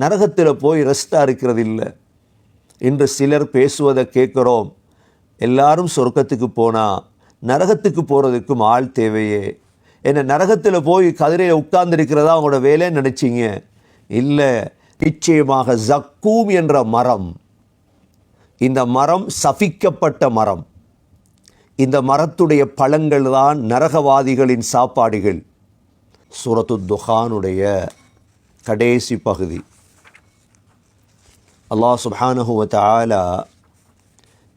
நரகத்தில் போய் ரெஸ்டாக இருக்கிறது இல்லை. இன்று சிலர் பேசுவதை கேட்குறோம். எல்லாரும் சொர்க்கத்துக்கு போனால் நரகத்துக்கு போகிறதுக்கும் ஆள் தேவையே. என்ன நரகத்தில் போய் கதிரையில் உட்கார்ந்துருக்கிறதா அவங்களோட வேலைன்னு நினச்சிங்க? இல்லை நிச்சயமாக ஜக்கூம் என்ற மரம். இந்த மரம் சபிக்கப்பட்ட மரம். இந்த மரத்துடைய பழங்கள் தான் நரகவாதிகளின் சாப்பாடுகள். சூரத்து துஹானுடைய கடைசி பகுதி. அல்லாஹ் சுப்ஹானஹு வ தஆலா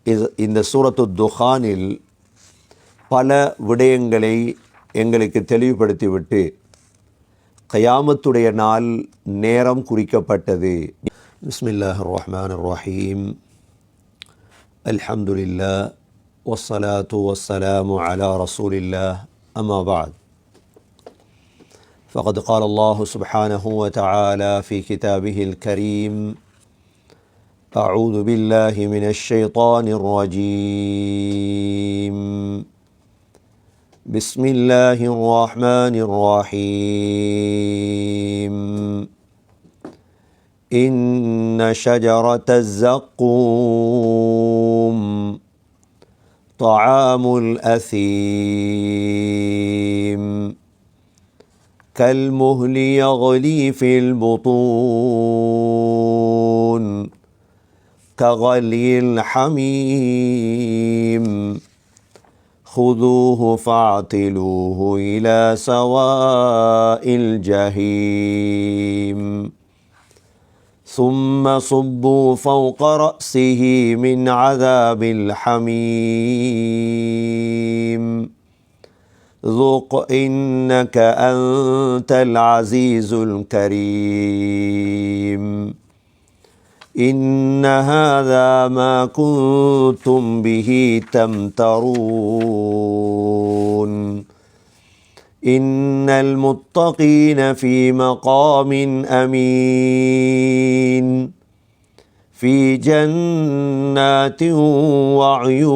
இது இந்த சூரத்து துஹானில் பல விடயங்களை எங்களுக்கு தெளிவுபடுத்திவிட்டு கயாமத்துடைய நாள் நேரம் குறிக்கப்பட்டது பிஸ்மில்லாஹ் ரஹ்மான் ரஹீம் அல்ஹம்துலில்லா والصلاة والسلام على رسول الله أما بعد فقد قال الله سبحانه وتعالى في كتابه الكريم أعوذ بالله من الشيطان الرجيم. بسم الله الرحمن الرحيم. إن شجرة الزقوم طعام الأثيم. كالمهل يغلي في البطون. كغلي الحميم خذوه فاعتلوه إلى سواء الجحيم. ثم صبوا فوق رأسه من عذاب الحميم. ذق إنك أنت العزيز الكريم. إن هذا ما كنتم به تمترون إن المتقين في مقام أمين في جنات وعيون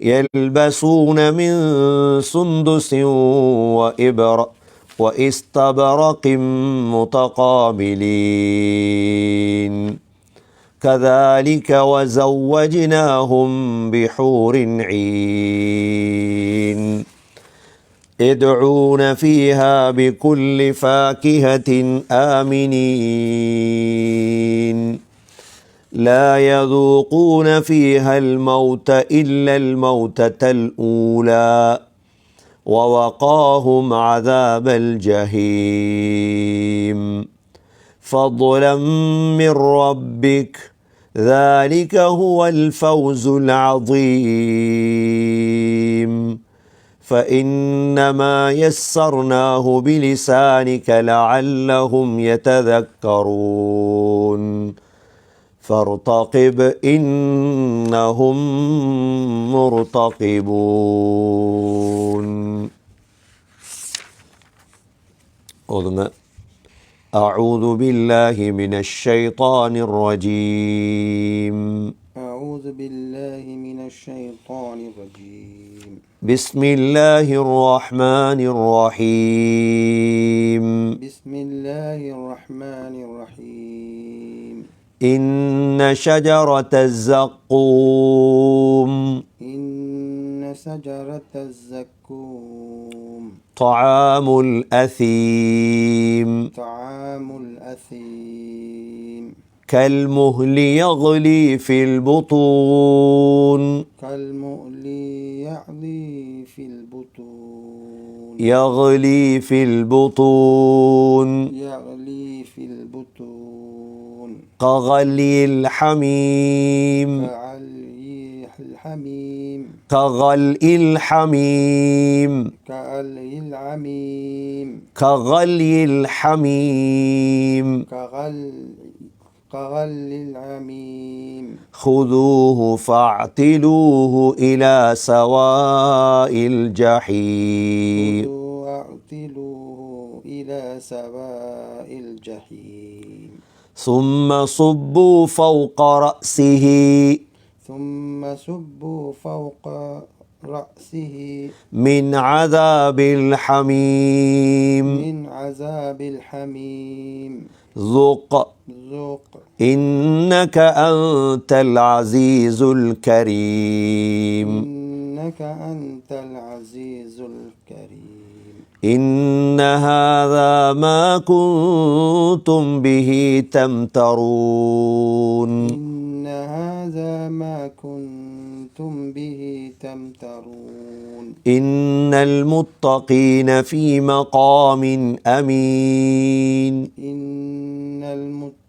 يلبسون من سندس وإبر وإستبرق متقابلين. كذلك وزوجناهم بحور عين. يدعون فيها بكل فاكهة آمنين. لا يذوقون فيها الموت إلا الموتة الأولى. ووقاهم عذاب الجحيم. فضلا من ربك ذلك هو الفوز العظيم. فإنما يسرناه بلسانك لعلهم يتذكرون. فارتقب إنهم مرتقبون أذن أعوذ بالله من الشيطان الرجيم أعوذ بالله من الشيطان الرجيم بسم الله الرحمن الرحيم بسم الله الرحمن الرحيم إن شجرة الزقوم إن شجرة الزكوم طعام الأثيم طعام الأثيم كالمهل يغلي في البطون كالمؤل يعلي في البطون يغلي في البطون يغلي في البطون كغلي الحميم الحميم كغلي الحميم كعلي العميم كغلي الحميم كغل كغل العميم خذوه فاعتلوه إلى سواء الجحيم. خذوا واعتلوه إلى سواء الجحيم. ثم صبوا فوق رأسه. ثم صبوا فوق رأسه. من عذاب الحميم. من عذاب الحميم. ذق. ذوق إنك أنت العزيز الكريم. إنك أنت العزيز الكريم. إن هذا ما كنتم به تمترون إن هذا ما كنتم به تمترون إن المتقين في مقام أمين إن المتقين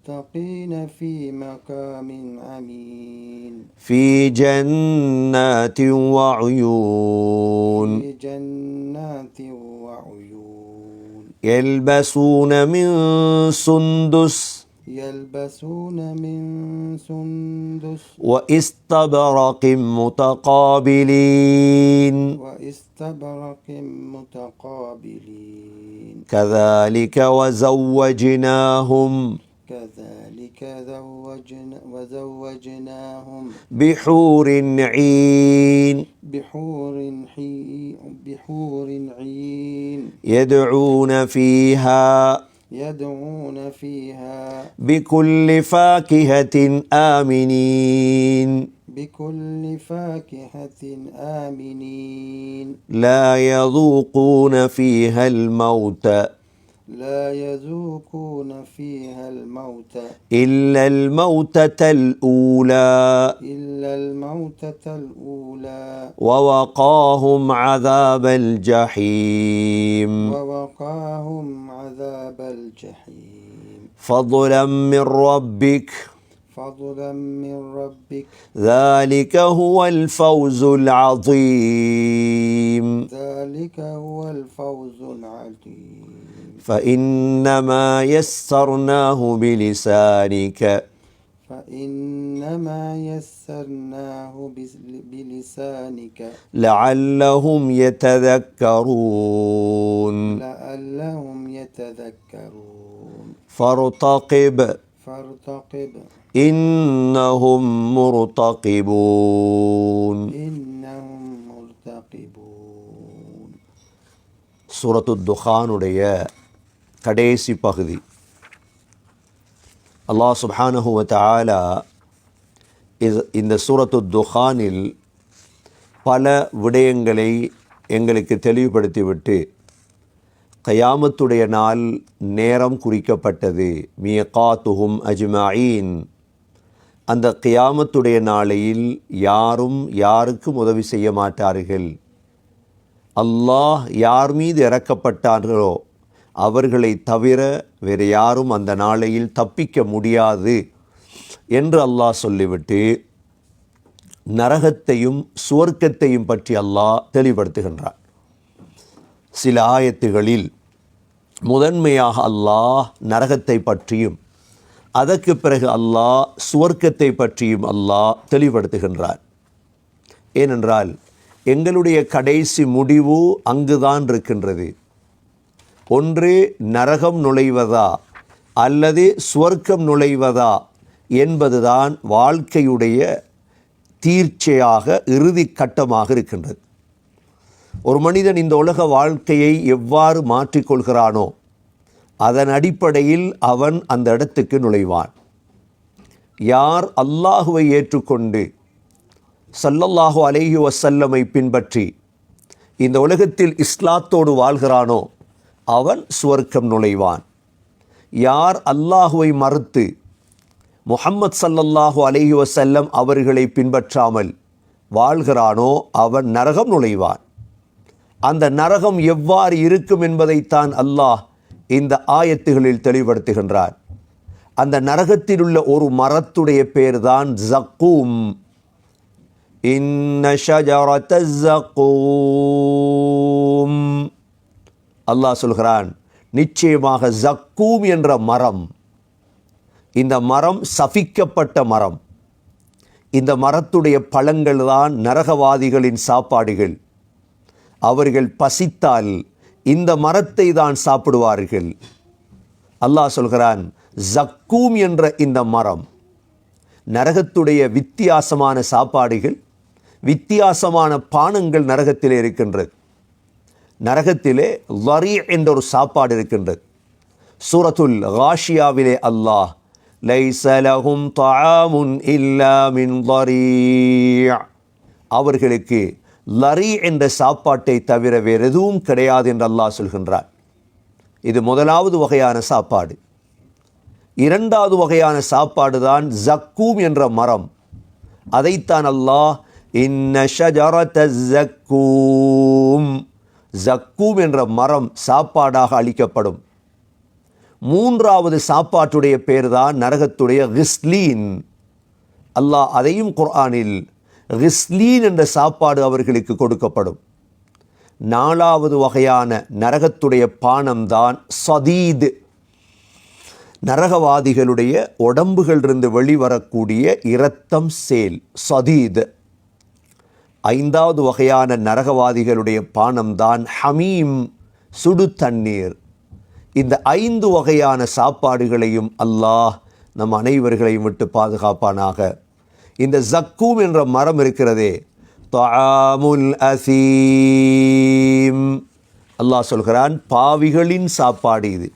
في مقام أمين. في جنات وعيون. في جنات وعيون. يلبسون من سندس. يلبسون من سندس. وإستبرق متقابلين. وإستبرق متقابلين. كذلك وزوجناهم كذلك زوجنا وزوجناهم بحور عين. بحور حي بحور عين. يدعون فيها. يدعون فيها. بكل فاكهة آمنين. بكل فاكهة آمنين. لا يذوقون فيها الموت. لا يذوقون فيها الموت. إلا الموتة الأولى. إلا الموتة الأولى. ووقاهم عذاب الجحيم. ووقاهم عذاب الجحيم. فضلا من ربك. فضلا من ربك. ذلك هو الفوز العظيم. ذلك هو الفوز العظيم. فإنما يسرناه بلسانك فإنما يسرناه بس- بلسانك لعلهم يتذكرون لعلهم يتذكرون فارتقب فارتقب إنهم مرتقبون إنهم مرتقبون சூரத்து துஹானுடைய கடைசி பகுதி. அல்லாஹ் சுப்ஹானஹு ஆலா இது இந்த சூரத்து துஹானில் பல விடயங்களை எங்களுக்கு தெளிவுபடுத்திவிட்டு கயாமத்துடைய நாள் நேரம் குறிக்கப்பட்டது. மியகாத்துஹும் அஜ்மாயின் அந்த கியாமத்துடைய நாளையில் யாரும் யாருக்கும் உதவி செய்ய மாட்டார்கள். அல்லாஹ் யார் மீது இறக்கப்பட்டார்களோ அவர்களை தவிர வேறு யாரும் அந்த நாளையில் தப்பிக்க முடியாது என்று அல்லாஹ் சொல்லிவிட்டு நரகத்தையும் சுவர்க்கத்தையும் பற்றி அல்லாஹ் தெளிவுபடுத்துகின்றார் சில ஆயத்துகளில் முதன்மையாக அல்லாஹ் நரகத்தை பற்றியும் அதற்கு பிறகு அல்லாஹ் சுவர்க்கத்தை பற்றியும் அல்லாஹ் தெளிவுபடுத்துகின்றார் ஏனென்றால் எங்களுடைய கடைசி முடிவு அங்குதான் இருக்கின்றது. ஒன்று நரகம் நுழைவதா அல்லது சுவர்க்கம் நுழைவதா என்பதுதான் வாழ்க்கையுடைய தீர்ச்சையாக இறுதி கட்டமாக இருக்கின்றது. ஒரு மனிதன் இந்த உலக வாழ்க்கையை எவ்வாறு மாற்றிக்கொள்கிறானோ அதன் அடிப்படையில் அவன் அந்த இடத்துக்கு நுழைவான். யார் அல்லாஹுவை ஏற்றுக்கொண்டு சல்லல்லாஹு அலேஹி வசல்லமை பின்பற்றி இந்த உலகத்தில் இஸ்லாத்தோடு வாழ்கிறானோ அவன் சுவர்க்கம் நுழைவான். யார் அல்லாஹுவை மறுத்து முஹம்மத் சல்லல்லாஹு அலஹி வசல்லம் அவர்களை பின்பற்றாமல் வாழ்கிறானோ அவன் நரகம் நுழைவான். அந்த நரகம் எவ்வாறு இருக்கும் என்பதைத்தான் அல்லாஹ் இந்த ஆயத்துகளில் தெளிவுபடுத்துகின்றார் அந்த நரகத்தில் உள்ள ஒரு மரத்துடைய பேர்தான் ஜக்கூம். இன்ன ஷஜரத ஜக்கூம். அல்லாஹ் சொல்கிறான் நிச்சயமாக ஜக்கூம் என்ற மரம் இந்த மரம் சபிக்கப்பட்ட மரம். இந்த மரத்துடைய பழங்கள் தான் நரகவாதிகளின் சாப்பாடுகள். அவர்கள் பசித்தால் இந்த மரத்தை தான் சாப்பிடுவார்கள். அல்லாஹ் சொல்கிறான் ஜக்கூம் என்ற இந்த மரம் நரகத்துடைய வித்தியாசமான சாப்பாடுகள் வித்தியாசமான பானங்கள் நரகத்தில் இருக்கின்றது. நரகத்திலே லரி என்ற ஒரு சாப்பாடு இருக்கின்றது. சூரத்துல் காஷியாவிலே அல்லாஹ் லைசலகும் தாமுன் இல்லாமின் அவர்களுக்கு லரி என்ற சாப்பாட்டை தவிர வேறு எதுவும் கிடையாது என்று அல்லாஹ் சொல்கின்றார் இது முதலாவது வகையான சாப்பாடு. இரண்டாவது வகையான சாப்பாடு தான் ஜக்கூம் என்ற மரம். அதைத்தான் அல்லாஹ் இன்ன ஷஜரத ஜக்கூம் ஜக்கூம் என்ற மரம் சாப்பாடாக அளிக்கப்படும். மூன்றாவது சாப்பாட்டுடைய பேர் தான் நரகத்துடைய ரிஸ்லீன் அல்லாஹ் அதையும் குர்ஆனில் ரிஸ்லீன் என்ற சாப்பாடு அவர்களுக்கு கொடுக்கப்படும். நாலாவது வகையான நரகத்துடைய பானம்தான் சதீது. நரகவாதிகளுடைய உடம்புகளிலிருந்து வெளிவரக்கூடிய இரத்தம் சேல் சதீது. ஐந்தாவது வகையான நரகவாதிகளுடைய பானம்தான் ஹமீம் சுடு தண்ணீர். இந்த ஐந்து வகையான சாப்பாடுகளையும் அல்லாஹ் நம் அனைவர்களையும் விட்டு பாதுகாப்பானாக. இந்த ஜக்கூம் என்ற மரம் இருக்கிறதே தாமுல் அசீம். அல்லாஹ் சொல்கிறான் பாவிகளின் சாப்பாடு இது.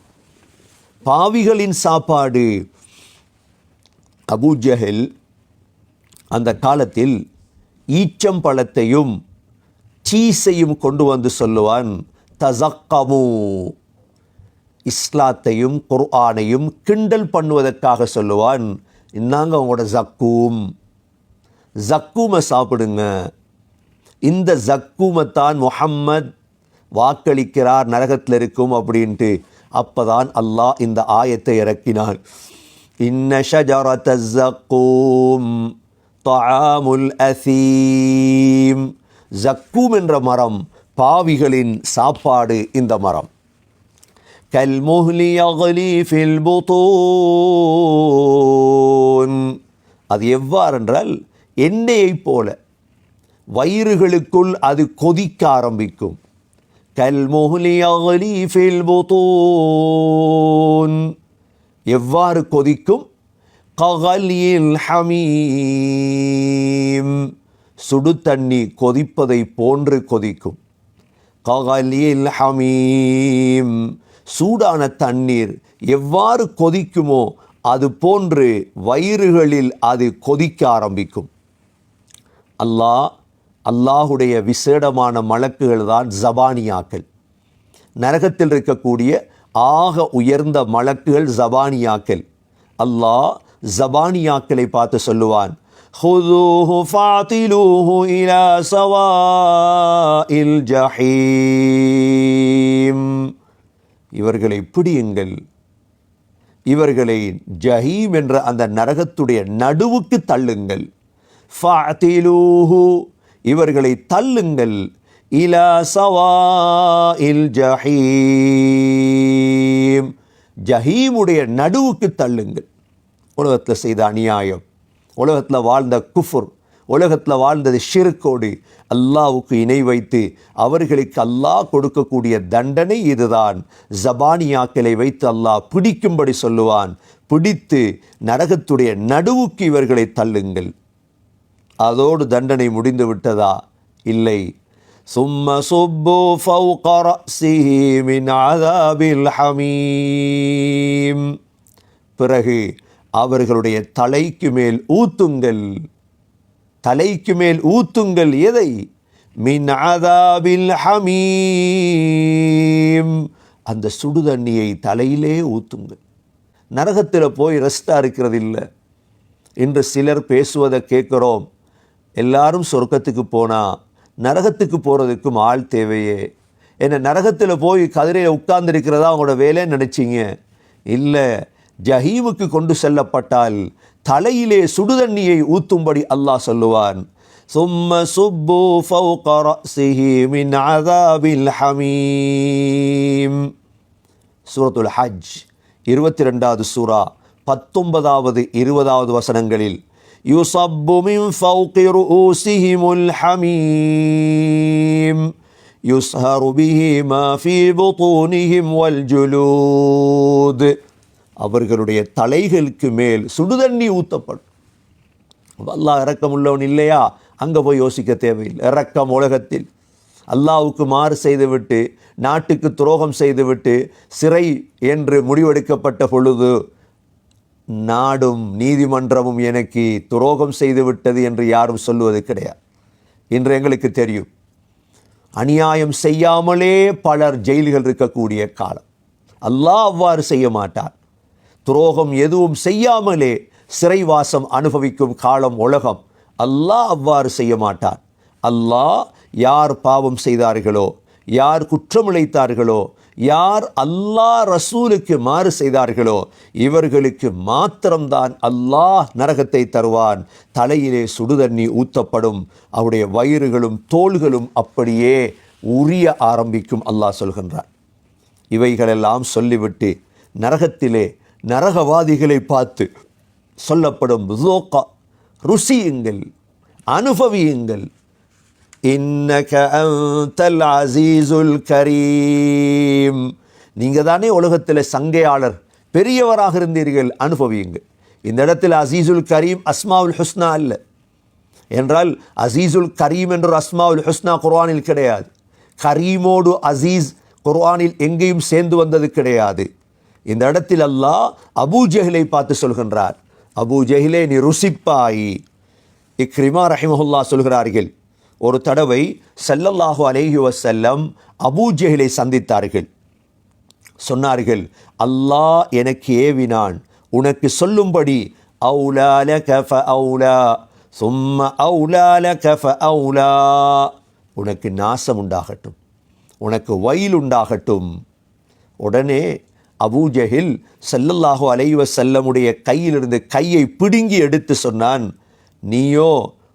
பாவிகளின் சாப்பாடு அபூஜஹில் அந்த காலத்தில் ஈச்சம்பழத்தையும் சீஸையும் கொண்டு வந்து சொல்லுவான் தசக்கமு. இஸ்லாத்தையும் குர்ஆனையும் கிண்டல் பண்ணுவதற்காக சொல்லுவான் இன்னாங்க உங்களோட ஜக்கூம். ஜக்கூமை சாப்பிடுங்க. இந்த ஜக்கூமைத்தான் முஹம்மத் வாக்களிக்கிறார் நரகத்தில் இருக்கும் அப்படின்ட்டு அப்போதான் அல்லாஹ் இந்த ஆயத்தை இறக்கினான். இன்ன ஷஜரத ஜக்கூம். தாமுல் அசீம் ஜக்கூம் என்ற மரம் பாவிகளின் சாப்பாடு இந்த மரம். கல்முஹ்லி அகலி ஃபில் அது எவ்வாறென்றால் எண்ணெயைப் போல. வயிறுகளுக்குள் அது கொதிக்க ஆரம்பிக்கும். கல்முஹ்லி அகலி ஃபில் எவ்வாறு கொதிக்கும்? ககலியில் ஹமீம். சுடு தண்ணி கொதிப்பதை போன்று கொதிக்கும். ககலியில் ஹமீம். சூடான தண்ணீர் எவ்வாறு கொதிக்குமோ அது போன்று வயிறுகளில் அது கொதிக்க ஆரம்பிக்கும். அல்லாஹ் அல்லாஹுடைய விசேடமான மலக்குகள் தான் ஜபானியாக்கள். நரகத்தில் இருக்கக்கூடிய ஆக உயர்ந்த மலக்குகள் ஜபானியாக்கள். அல்லாஹ் ஜபானியாக்களை பார்த்து சொல்லுவான் خذوه فاعتلوه إلى سواء الجحيم இவர்களை பிடியுங்கள் இவர்களை ஜஹீம் என்ற அந்த நரகத்துடைய நடுவுக்கு தள்ளுங்கள் ஃபஅதிலூஹு இவர்களை தள்ளுங்கள் இலா சவாஇல் ஜஹீம் ஜஹீமுடைய நடுவுக்கு தள்ளுங்கள் உலகத்தில் செய்த அநியாயம் உலகத்தில் வாழ்ந்த குஃபுர் உலகத்தில் வாழ்ந்தது ஷிருக்கோடு அல்லாவுக்கு இணை வைத்து அவர்களுக்கு அல்லாஹ் கொடுக்கக்கூடிய தண்டனை இதுதான். ஜபானியாக்களை வைத்து அல்லாஹ் பிடிக்கும்படி சொல்லுவான். பிடித்து நரகத்துடைய நடுவுக்கு இவர்களை தள்ளுங்கள். அதோடு தண்டனை முடிந்து விட்டதா? இல்லை. சும்ம சுப்பு ஃபௌக ரஅஸிஹி மின் ஹமீம். பிறகு அவர்களுடைய தலைக்கு மேல் ஊத்துங்கள். தலைக்கு மேல் ஊத்துங்கள் எதை? மின் ஆதாபில் ஹமீம். அந்த சுடு தண்ணியை தலையிலே ஊத்துங்கள். நரகத்தில் போய் ரெஸ்டாக இருக்கிறது இல்லை இன்று சிலர் பேசுவதை கேட்குறோம். எல்லாரும் சொர்க்கத்துக்கு போனால் நரகத்துக்கு போகிறதுக்கும் ஆள் தேவையே. என்ன நரகத்தில் போய் கதிரையில் உட்கார்ந்துருக்கிறதா அவங்களோட வேலைன்னு நினச்சிங்க? இல்லை ஜஹீமுக்கு கொண்டு செல்லப்பட்டால் தலையிலே சுடுதண்ணியை ஊத்தும்படி அல்லாஹ் சொல்லுவான் ثم صبوا فوق رأسه من عذاب الحميم சூரத்துல் ஹஜ் இருபத்தி ரெண்டாவது சூரா பத்தொன்பதாவது இருபதாவது வசனங்களில் யுசப்பு மின் ஃபௌகி ரூசிஹிமுல் ஹமீம் யுஸ்ஹரு பிஹி மா ஃபீ புத்தூனிஹிம் வல் ஜுலூத் அவர்களுடைய தலைகளுக்கு மேல் சுடுதண்ணி ஊத்தப்படும். அல்லாஹ் இறக்கமுள்ளவன் இல்லையா? அங்கே போய் யோசிக்க தேவையில்லை. இறக்கம் உலகத்தில். அல்லாவுக்கு மாறு செய்துவிட்டு நாட்டுக்கு துரோகம் செய்துவிட்டு சிறை என்று முடிவெடுக்கப்பட்ட பொழுது நாடும் நீதிமன்றமும் எனக்கு துரோகம் செய்துவிட்டது என்று யாரும் சொல்லுவது கிடையாது. இன்று எங்களுக்கு தெரியும். அநியாயம் செய்யாமலே பலர் ஜெயில்கள் இருக்கக்கூடிய காலம். அல்லாஹ் அவ்வாறு செய்ய மாட்டார் துரோகம் எதுவும் செய்யாமலே சிறைவாசம் அனுபவிக்கும் காலம் உலகம். அல்லாஹ் அவ்வாறு செய்ய மாட்டார் அல்லாஹ் யார் பாவம் செய்தார்களோ யார் குற்றமிழைத்தார்களோ யார் அல்லாஹ் ரசூலுக்கு மாறு செய்தார்களோ இவர்களுக்கு மாத்திரம்தான் அல்லாஹ் நரகத்தை தருவான். தலையிலே சுடுதண்ணி ஊத்தப்படும் அவருடைய வயிறுகளும் தோள்களும் அப்படியே உரிய ஆரம்பிக்கும் அல்லாஹ் சொல்கின்றான். இவைகளெல்லாம் சொல்லிவிட்டு நரகத்திலே நரகவாதிகளை பார்த்து சொல்லப்படும் ருசோக்கா ருசியுங்கள் அனுபவியுங்கள். இன்னக அந்தல் அசீசுல் கரீம். நீங்கள் தானே உலகத்தில் சங்கையாளர் பெரியவராக இருந்தீர்கள் அனுபவியுங்கள். இந்த இடத்தில் அசீசுல் கரீம் அஸ்மாவுல் ஹுஸ்னா அல்ல. என்றால் அசீசுல் கரீம் என்ற அஸ்மாவுல் ஹுஸ்னா குர்ஆனில் கிடையாது. கரீமோடு அசீஸ் குர்ஆனில் எங்கேயும் சேர்ந்து வந்தது கிடையாது. இந்த இடத்தில் அல்லாஹ் அபூ ஜஹிலை பார்த்து சொல்கின்றார். அபூ ஜஹிலே நீ ருசிப்பாயி. இக்ரிமா ரஹிமஹுல்லா சொல்கிறார்கள். ஒரு தடவை செல்லல்லாஹு அலேஹி வசல்லம் அபூ ஜஹிலை சந்தித்தார்கள். சொன்னார்கள் அல்லாஹ் எனக்கு ஏவினான். உனக்கு சொல்லும்படி அவுலால கஃப அவுலா சும்ம அவுலால கஃப அவுலா உனக்கு நாசம் உண்டாகட்டும். உனக்கு வயல் உண்டாகட்டும். உடனே அபூஜஹில் செல்லல்லாஹு அலைவ செல்லமுடைய கையிலிருந்து கையை பிடுங்கி எடுத்து சொன்னான் நீயோ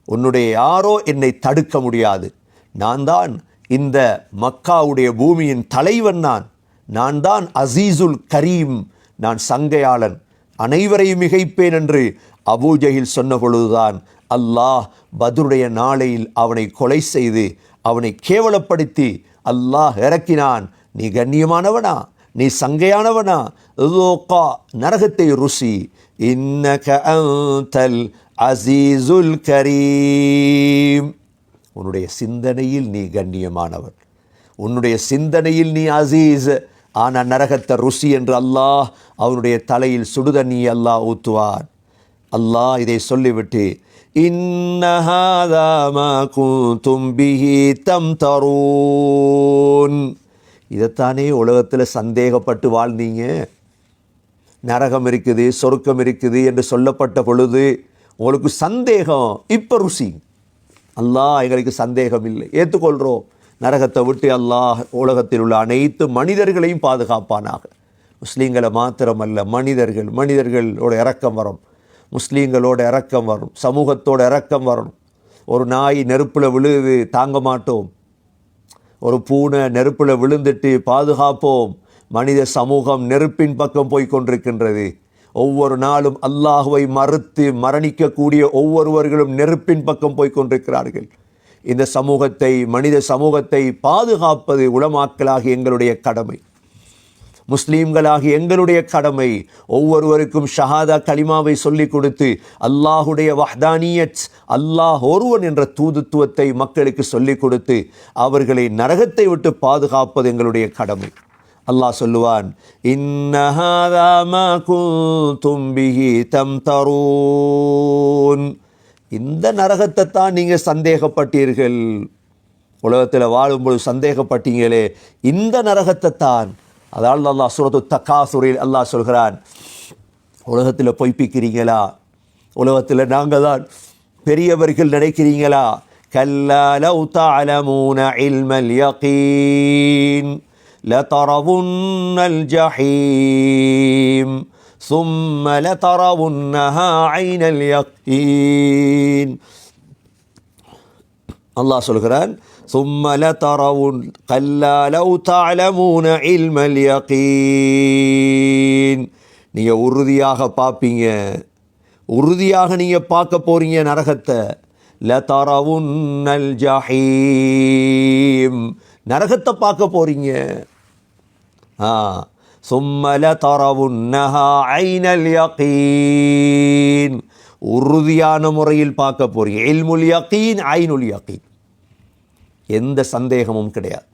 உன்னுடைய யாரோ என்னை தடுக்க முடியாது. நான் தான் இந்த மக்காவுடைய பூமியின் தலைவன் நான். நான் தான் அசீசுல் கரீம். நான் சங்கையாளன். அனைவரையும் மிகைப்பேன் என்று அபூஜஹில் சொன்ன பொழுதுதான் அல்லாஹ் பதுருடைய நாளையில் அவனை கொலை செய்து அவனை கேவலப்படுத்தி அல்லாஹ் இறக்கினான். நீ கண்ணியமானவனா? நீ சங்கையானவனா ذوقا நரகத்தை ருசி இன்னக அந்தல் அசீசுல் கரீம் உன்னுடைய சிந்தனையில் நீ கண்ணியமானவன் உன்னுடைய சிந்தனையில் நீ அசீஸ் ஆனால் நரகத்தை ருசி என்று அல்லாஹ் அவனுடைய தலையில் சுடுதண்ணி அல்லாஹ் ஊத்துவான் அல்லாஹ் இதை சொல்லிவிட்டு இன்னஹாதாமா குந்தும் பிஹி தம் தரூன் இதைத்தானே உலகத்தில் சந்தேகப்பட்டு வாழ்ந்தீங்க? நரகம் இருக்குது சொருக்கம் இருக்குது என்று சொல்லப்பட்ட பொழுது உங்களுக்கு சந்தேகம் இப்போ ருசி. அல்லாஹ் எங்களுக்கு சந்தேகம் இல்லை. ஏற்றுக்கொள்கிறோம் நரகத்தை விட்டு அல்லாஹ் உலகத்தில் உள்ள அனைத்து மனிதர்களையும் பாதுகாப்பானாக. முஸ்லீம்களை மாத்திரமல்ல மனிதர்கள் மனிதர்களோட இறக்கம் வரும். முஸ்லீம்களோட இறக்கம் வரும். சமூகத்தோட இறக்கம் வரும். ஒரு நாய் நெருப்பில் விழுது தாங்க மாட்டோம். ஒரு பூனை நெருப்பில் விழுந்துட்டு பாதுகாப்போம். மனித சமூகம் நெருப்பின் பக்கம் போய் கொண்டிருக்கின்றது. ஒவ்வொரு நாளும் அல்லாஹுவை மறுத்து மரணிக்கக்கூடிய ஒவ்வொருவர்களும் நெருப்பின் பக்கம் போய் கொண்டிருக்கிறார்கள். இந்த சமூகத்தை மனித சமூகத்தை பாதுகாப்பது உளமாக்கலாகி எங்களுடைய கடமை. முஸ்லீம்களாகி எங்களுடைய கடமை. ஒவ்வொருவருக்கும் ஷஹாதா கலிமாவை சொல்லிக் கொடுத்து அல்லாஹுடைய வஹ்தானியத் அல்லாஹ் ஒருவன் என்ற தூதுத்துவத்தை மக்களுக்கு சொல்லிக் கொடுத்து அவர்களை நரகத்தை விட்டு பாதுகாப்பது எங்களுடைய கடமை. அல்லாஹ் சொல்லுவான் தம் தரூன் இந்த நரகத்தை தான் நீங்கள் சந்தேகப்பட்டீர்கள். உலகத்தில் வாழும்போது சந்தேகப்பட்டீங்களே. இந்த நரகத்தை தான் அதாவது அல்லாஹ் சுரத்து தக்காசுரில் அல்லாஹ் சொல்கிறான் உலகத்தில் பொய்ப்பிக்கிறீங்களா உலகத்தில் நாங்கள் தான் பெரியவர்கள் நினைக்கிறீங்களா كلا لو تعلمون علم اليقين لترون الجحيم ثم لترونها عين اليقين அல்லாஹ் சொல்கிறான் சும்மல தரவுன் கல்லாலவு தாலமூன இல்மல் யகீன். நீங்கள் உறுதியாக பார்ப்பீங்க. உறுதியாக நீங்கள் பார்க்க போகிறீங்க நரகத்தை. ல தரவுன்னல் ஜஹீம். நரகத்தை பார்க்க போகிறீங்க ஆ சும்மல தரவுன்னஹா ஐனல் யகீன். உறுதியான முறையில் பார்க்க போறீங்க. இல்முல் யக்கீன் ஐநுல் யக்கீன் எந்த சந்தேகமும் கிடையாது.